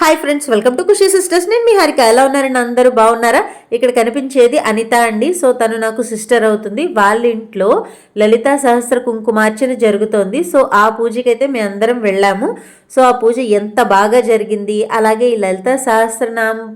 Hi friends welcome to Khushi sisters నేను మీ హరిక. ఎలా ఉన్నారని అందరూ బాగున్నారా? ఇక్కడ కనిపించేది అనిత అండి. సో తను నాకు సిస్టర్ అవుతుంది. వాళ్ళ ఇంట్లో లలితా సహస్ర కుంకుమార్చన జరుగుతోంది. సో ఆ పూజకైతే మేము అందరం వెళ్ళాము. సో ఆ పూజ ఎంత బాగా జరిగింది? అలాగే ఈ లలితా సహస్రనామం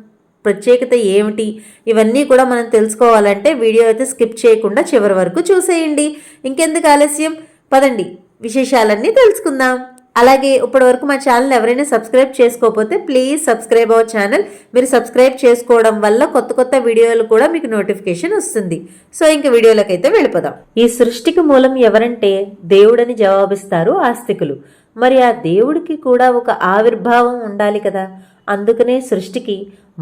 ప్రత్యేకత ఏమిటి? ఇవన్నీ కూడా మనం తెలుసుకోవాలంటే వీడియో అయితే స్కిప్ చేయకుండా చివరి వరకు చూసేయండి. ఇంకెందుకు ఆలస్యం? పదండి. విశేషాలన్నీ తెలుసుకుందాం. అలాగే ఇప్పటి వరకు మా ఛానల్ ఎవరైనా సబ్స్క్రైబ్ చేసుకోకపోతే ప్లీజ్ సబ్స్క్రైబ్ అవర్ ఛానల్ మీరు సబ్స్క్రైబ్ చేసుకోవడం వల్ల కొత్త కొత్త వీడియోలు కూడా మీకు నోటిఫికేషన్ వస్తుంది. సో ఇంక వీడియోలకైతే వెళ్ళిపోదాం. ఈ సృష్టికి మూలం ఎవరంటే దేవుడని జవాబిస్తారు ఆస్తికులు. మరి ఆ దేవుడికి కూడా ఒక ఆవిర్భావం ఉండాలి కదా. అందుకనే సృష్టికి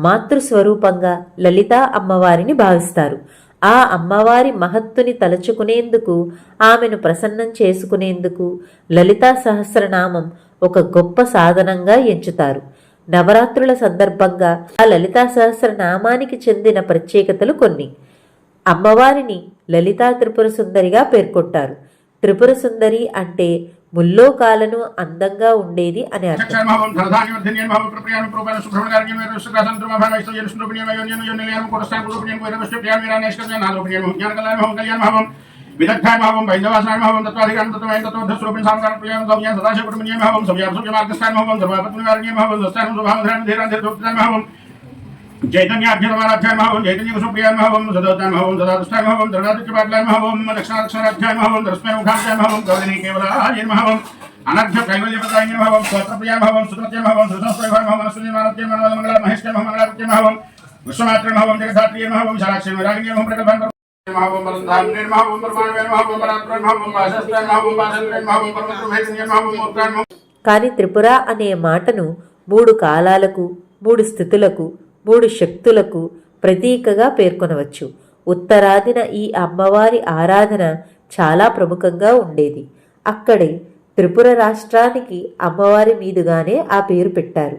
మాతృస్వరూపంగా లలిత అమ్మవారిని భావిస్తారు. ఆ అమ్మవారి మహత్తుని తలచుకునేందుకు ఆమెను ప్రసన్నం చేసుకునేందుకు లలితా సహస్రనామం ఒక గొప్ప సాధనంగా ఎంచుతారు. నవరాత్రుల సందర్భంగా ఆ లలితా సహస్రనామానికి చెందిన ప్రత్యేకతలు కొన్ని. అమ్మవారిని లలితా త్రిపుర సుందరిగా పేర్కొంటారు. త్రిపుర సుందరి అంటే ముల్లోకాలను అందంగా ఉండేది అని అర్థం చక్షర్మహం ధనధాన్యవర్ధన్యం తత్వాధికారం తత్వమైన తత్వధస్వరూపిణ సాంకార ప్రియం సౌజ్ఞాన సదాశివకుటుంబిన్యమహం సౌజ్ఞాన సౌజ్ఞమార్గస్థానమహం ధర్మపత్నివారణ్యమహం స్వస్థానం సుభావం ధరణి చైతన్య సుప్రియామహం సదోత్తామహం సదాదుష్టామహం దుర్గాదిత్యపాట్లామహం దక్షిణాదక్షిణాధ్యాయమహం దర్శన ముఖాధ్యాయమహం గౌరిణీ కేవలాయమహం అనర్ఘ్య కైవల్యపదాయమహం స్తోత్రప్రియామహం సుతత్యమహం సుసంస్వయమహం మనస్సునిమానత్యమహం మంగళ మహేష్యమహం మంగళాత్యమహం విశ్వమాత్రమహం జగదాత్రియమహం శాలాక్ష్యం విరాగిణ్యమహం ప్రకల్పం మహం బలంధాన్యమహం పరమాణమహం పరాత్మహం వాసస్త్రమహం వాసంత్రమహం పరమత్రమహం మూర్తాన్మహం కానీ త్రిపుర అనే మాటను మూడు కాలాలకు మూడు స్థితులకు మూడు శక్తులకు ప్రతీకగా పేర్కొనవచ్చు. ఉత్తరాదిన ఈ అమ్మవారి ఆరాధన చాలా ప్రముఖంగా ఉండేది. అక్కడే త్రిపుర రాష్ట్రానికి అమ్మవారి మీదుగానే ఆ పేరు పెట్టారు.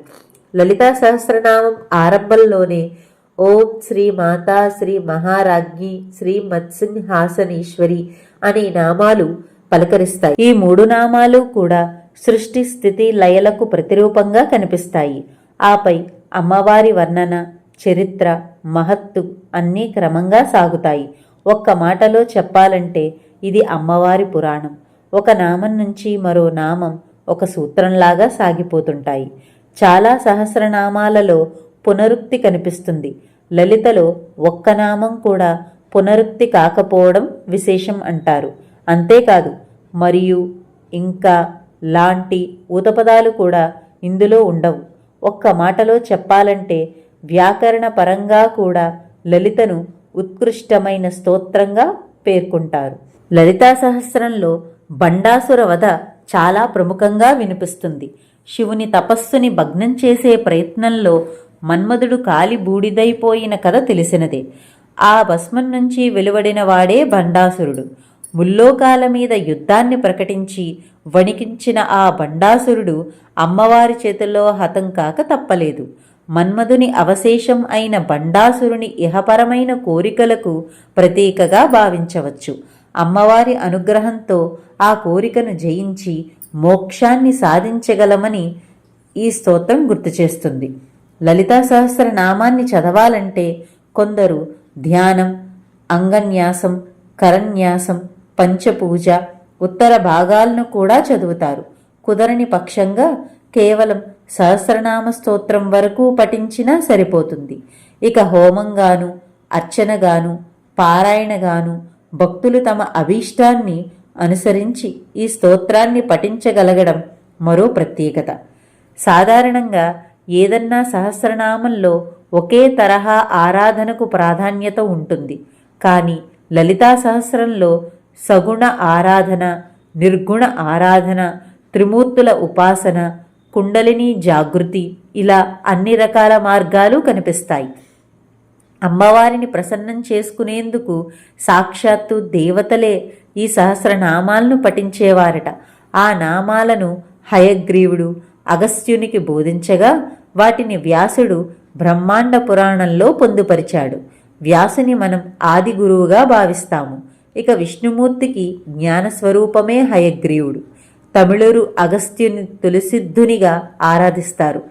లలితా సహస్రనామం ఆరంభంలోనే ఓం శ్రీ మాతా శ్రీ మహారాజ్ఞి శ్రీ మత్సింహాసనేశ్వరి అనే నామాలు పలకరిస్తాయి. ఈ మూడు నామాలు కూడా సృష్టి స్థితి లయలకు ప్రతిరూపంగా కనిపిస్తాయి. ఆపై అమ్మవారి వర్ణన చరిత్ర మహత్తు అన్నీ క్రమంగా సాగుతాయి. ఒక్క మాటలో చెప్పాలంటే ఇది అమ్మవారి పురాణం. ఒక నామం నుంచి మరో నామం ఒక సూత్రంలాగా సాగిపోతుంటాయి. చాలా సహస్రనామాలలో పునరుక్తి కనిపిస్తుంది. లలితలో ఒక్క నామం కూడా పునరుక్తి కాకపోవడం విశేషం అంటారు. అంతేకాదు మరియు ఇంకా లాంటి ఊతపదాలు కూడా ఇందులో ఉండవు. ఒక్క మాటలో చెప్పాలంటే వ్యాకరణ పరంగా కూడా లలితను ఉత్కృష్టమైన స్తోత్రంగా పేర్కొంటారు. లలితా సహస్రంలో బండాసుర వధ చాలా ప్రముఖంగా వినిపిస్తుంది. శివుని తపస్సుని భగ్నం చేసే ప్రయత్నంలో మన్మధుడు కాలి బూడిదైపోయిన కథ తెలిసినదే. ఆ భస్మం నుంచి వెలువడిన వాడే బండాసురుడు. ముల్లోకాల మీద యుద్ధాన్ని ప్రకటించి వణికించిన ఆ బండాసురుడు అమ్మవారి చేతుల్లో హతం కాక తప్పలేదు. మన్మధుని అవశేషం అయిన బండాసురుని ఇహపరమైన కోరికలకు ప్రతీకగా భావించవచ్చు. అమ్మవారి అనుగ్రహంతో ఆ కోరికను జయించి మోక్షాన్ని సాధించగలమని ఈ స్తోత్రం గుర్తు చేస్తుంది. లలితా సహస్రనామాన్ని చదవాలంటే కొందరు ధ్యానం అంగన్యాసం కరన్యాసం పంచపూజ ఉత్తర భాగాలను కూడా చదువుతారు. కుదరని పక్షంగా కేవలం సహస్రనామ స్తోత్రం వరకు పఠించినా సరిపోతుంది. ఇక హోమంగాను అర్చనగాను పారాయణగాను భక్తులు తమ అభీష్టాన్ని అనుసరించి ఈ స్తోత్రాన్ని పఠించగలగడం మరో ప్రత్యేకత. సాధారణంగా ఏదన్నా సహస్రనామంలో ఒకే తరహా ఆరాధనకు ప్రాధాన్యత ఉంటుంది. కానీ లలితా సహస్రంలో సగుణ ఆరాధన నిర్గుణ ఆరాధన త్రిమూర్తుల ఉపాసన కుండలిని జాగృతి ఇలా అన్ని రకాల మార్గాలు కనిపిస్తాయి. అమ్మవారిని ప్రసన్నం చేసుకునేందుకు సాక్షాత్తు దేవతలే ఈ సహస్రనామాలను పఠించేవారట. ఆ నామాలను హయగ్రీవుడు అగస్త్యునికి బోధించగా వాటిని వ్యాసుడు బ్రహ్మాండ పురాణంలో పొందుపరిచాడు. వ్యాసుని మనం ఆది గురువుగా భావిస్తాము. ఇక విష్ణుమూర్తికి జ్ఞానస్వరూపమే హయగ్రీవుడు. తమిళరు అగస్త్యుని తులసిద్ధునిగా ఆరాధిస్తారు.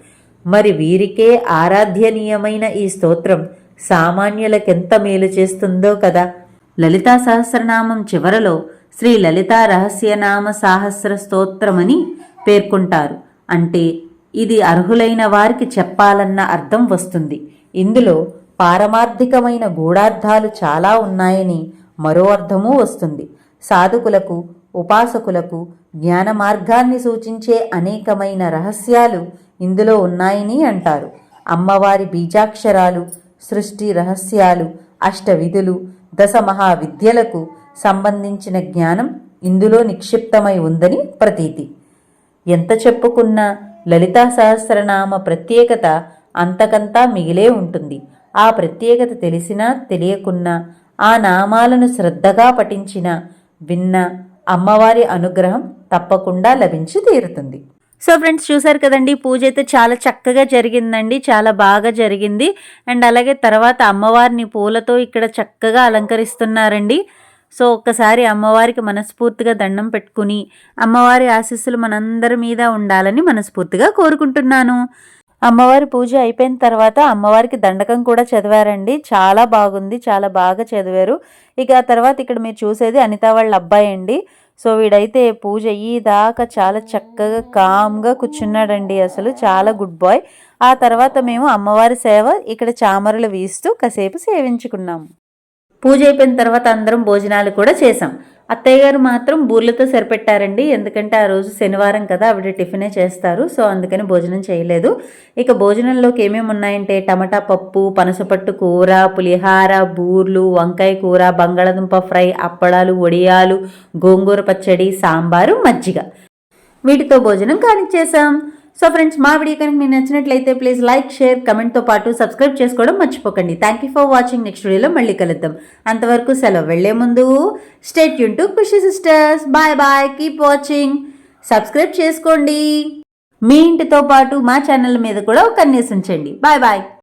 మరి వీరికే ఆరాధ్యనీయమైన ఈ స్తోత్రం సామాన్యులకెంత మేలు చేస్తుందో కదా? లలితా సహస్రనామం చివరలో శ్రీ లలితా రహస్యనామ సాహస్ర స్తోత్రమని పేర్కొంటారు. అంటే ఇది అర్హులైన వారికి చెప్పాలన్న అర్థం వస్తుంది. ఇందులో పారమార్థికమైన గూఢార్థాలు చాలా ఉన్నాయని మరో అర్థమూ వస్తుంది. సాధకులకు ఉపాసకులకు జ్ఞాన మార్గాన్ని సూచించే అనేకమైన రహస్యాలు ఇందులో ఉన్నాయని అంటారు. అమ్మవారి బీజాక్షరాలు సృష్టి రహస్యాలు అష్టవిధులు దశ మహావిద్యలకు సంబంధించిన జ్ఞానం ఇందులో నిక్షిప్తమై ఉందని ప్రతీతి. ఎంత చెప్పుకున్నా లలితా సహస్రనామ ప్రత్యేకత అంతకంతా మిగిలే ఉంటుంది. ఆ ప్రత్యేకత తెలిసినా తెలియకున్నా ఆ నామాలను శ్రద్ధగా పఠించిన విన్న అమ్మవారి అనుగ్రహం తప్పకుండా లభించి తీరుతుంది. సో ఫ్రెండ్స్ చూసారు కదండి పూజ అయితే చాలా చక్కగా జరిగిందండి చాలా బాగా జరిగింది. అండ్ అలాగే తర్వాత అమ్మవారిని పూలతో ఇక్కడ చక్కగా అలంకరిస్తున్నారండి. సో ఒక్కసారి అమ్మవారికి మనస్ఫూర్తిగా దండం పెట్టుకుని అమ్మవారి ఆశీస్సులు మనందరి మీద ఉండాలని మనస్ఫూర్తిగా కోరుకుంటున్నాను. అమ్మవారి పూజ అయిపోయిన తర్వాత అమ్మవారికి దండకం కూడా చదివారండి. చాలా బాగుంది. చాలా బాగా చదివారు. ఇక ఆ తర్వాత ఇక్కడ మీరు చూసేది అనిత వాళ్ళ అబ్బాయి అండి. సో వీడైతే పూజ అయ్యేదాకా చాలా చక్కగా కామ్గా కూర్చున్నాడండి అసలు. చాలా గుడ్ బాయ్ ఆ తర్వాత మేము అమ్మవారి సేవ ఇక్కడ చామరలు వీస్తూ కాసేపు సేవించుకున్నాము. పూజ అయిపోయిన తర్వాత అందరం భోజనాలు కూడా చేసాం అత్తయ్య గారు మాత్రం బూర్లతో సరిపెట్టారండి. ఎందుకంటే ఆ రోజు శనివారం కదా ఆవిడ టిఫినే చేస్తారు. సో అందుకని భోజనం చేయలేదు. ఇక భోజనంలోకి ఏమేమి ఉన్నాయంటే టమాటా పప్పు పనసపట్టు కూర పులిహార బూర్లు వంకాయ కూర బంగాళదుంప ఫ్రై అప్పడాలు వడియాలు గోంగూర పచ్చడి సాంబారు మజ్జిగ. వీటితో భోజనం కానిచ్చేసాం సో ఫ్రెండ్స్ మా వీడియో కనుక మీకు నచ్చినట్లయితే ప్లీజ్ లైక్ షేర్ కమెంట్తో పాటు సబ్స్క్రైబ్ చేసుకోవడం మర్చిపోకండి. Thank you for watching next వీడియోలో మళ్ళీ కలుద్దాం. అంతవరకు సెలవు వెళ్ళే ముందు stay Yoon to Khushi sisters bye bye keep watching subscribe చేసుకోండి. మీ ఇంటితో పాటు మా ఛానల్ మీద కూడా ఒక కన్నేసి ఉంచండి బాయ్ బాయ్